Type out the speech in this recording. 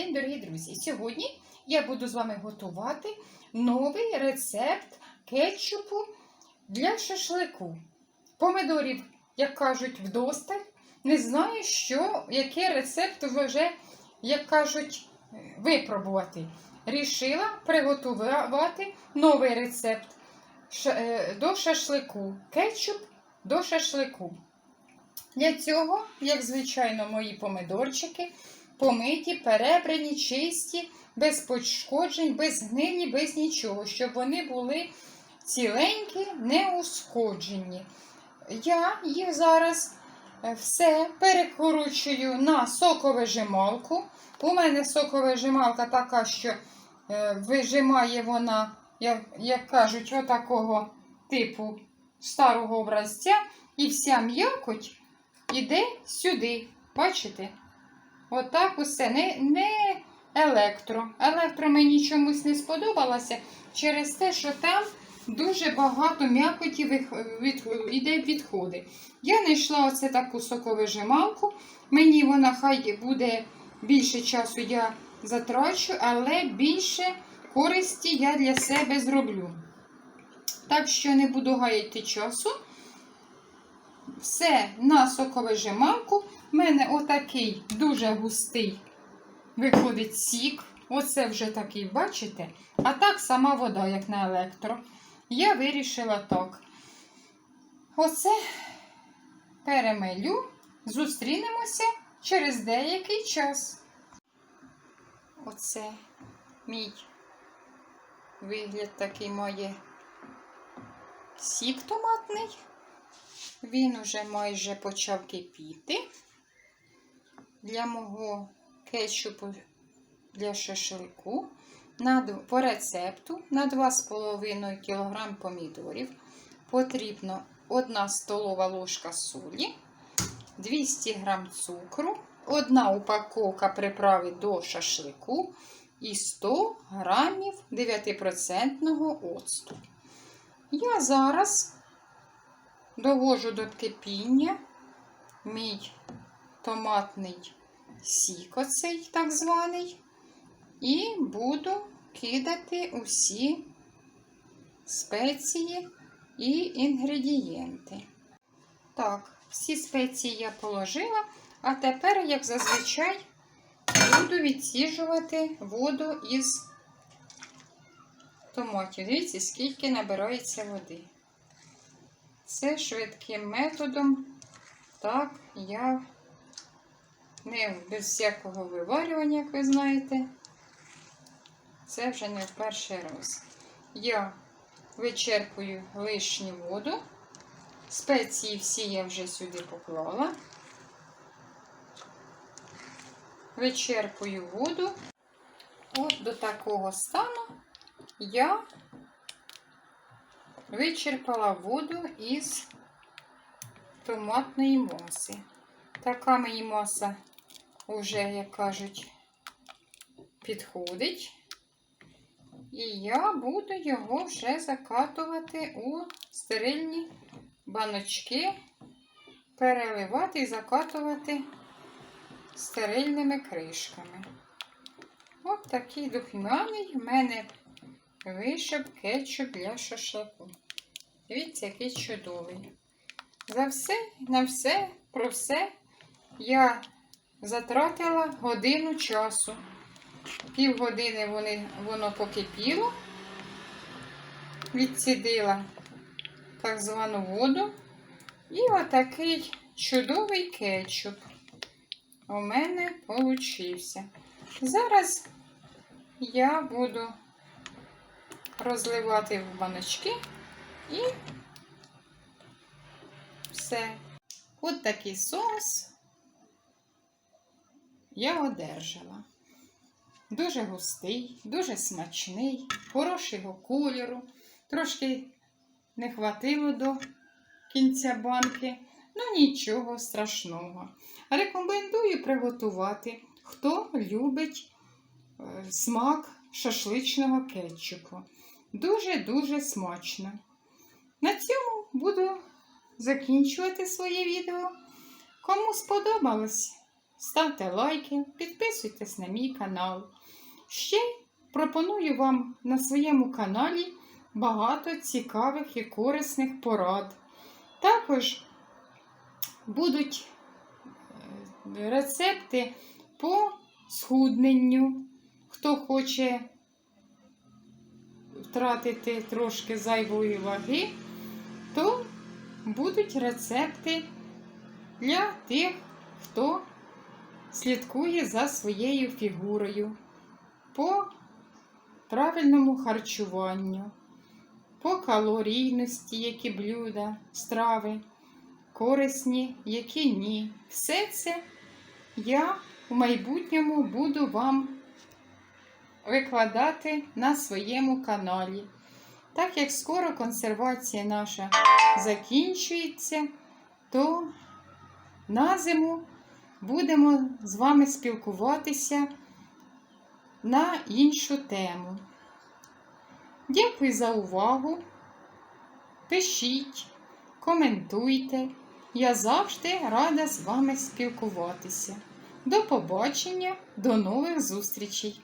день, дорогі друзі! Сьогодні я буду з вами готувати новий рецепт кетчупу для шашлику. Помидорів, як кажуть, вдосталь. Не знаю, що, який рецепт вже, як кажуть, випробувати. Рішила приготувати новий рецепт е, до шашлику. Кетчуп до шашлику. Для цього, як звичайно, мої помидорчики помиті, перебрані, чисті, без пошкоджень, без гнилі, без нічого, щоб вони були ціленькі, неушкоджені. Я їх зараз е, все перекручую на соковижималку. У мене соковижималка така, що е, вижимає вона, як, як кажуть, отакого типу старого образця, і вся м'якоть іде сюди. Бачите? Отак усе. Не, не електро. Електро мені чомусь не сподобалося через те, що там дуже багато м'якоті від, іде відходи. Я знайшла оце таку соковижималку. Мені вона хай буде більше часу я затрачу, але більше користі я для себе зроблю. Так що не буду гаяти часу. Все на соковижималку. У мене отакий дуже густий виходить сік. Оце вже такий, бачите? А так сама вода, як на електро. Я вирішила так. Оце перемелю, зустрінемося через деякий час. Оце мій вигляд такий має сік томатний. Він уже майже почав кипіти. Для мого кетчупу для шашлику по рецепту на 2,5 кг помідорів потрібно 1 столова ложка солі, 200 г цукру, 1 упаковка приправи до шашлику і 100 г 9% оцту. Я зараз довожу до кипіння мій томатний сік, оцей так званий, і буду кидати усі спеції і інгредієнти. Так, всі спеції я положила, а тепер, як зазвичай, буду відсіжувати воду із томатів. Дивіться, скільки набирається води. Це швидким методом. Так, я не без всякого виварювання, як ви знаєте. Це вже не в перший раз. Я вичерпую лишню воду. Спеції всі я вже сюди поклала. Вичерпую воду. От до такого стану я вичерпала воду із томатної маси. Така мені маса вже, як кажуть, підходить. І я буду його вже закатувати у стерильні баночки, переливати і закатувати стерильними кришками. От такий духмяний в мене вийшов кетчуп для шашлику. Дивіться, який чудовий. За все, на все, про все я затратила годину часу. Півгодини вони, воно покипіло, відсідила так звану воду. І отакий чудовий кетчуп у мене получився. Зараз я буду розливати в баночки і все. От такий соус я одержала. Дуже густий, дуже смачний, хорошого кольору. Трошки не хватило до кінця банки, ну нічого страшного. Рекомендую приготувати, хто любить е, смак шашличного кетчупу. Дуже-дуже смачно. На цьому буду закінчувати своє відео. Кому сподобалось, ставте лайки, підписуйтесь на мій канал. Ще пропоную вам на своєму каналі багато цікавих і корисних порад. Також будуть е, рецепти по схудненню. Хто хоче втратити трошки зайвої ваги, будуть рецепти для тих, хто слідкує за своєю фігурою, по правильному харчуванню, по калорійності, які блюда, страви, корисні, які ні. Все це я в майбутньому буду вам викладати на своєму каналі. Так як скоро консервація наша закінчується, то на зиму будемо з вами спілкуватися на іншу тему. Дякую за увагу. Пишіть, коментуйте. Я завжди рада з вами спілкуватися. До побачення, до нових зустрічей!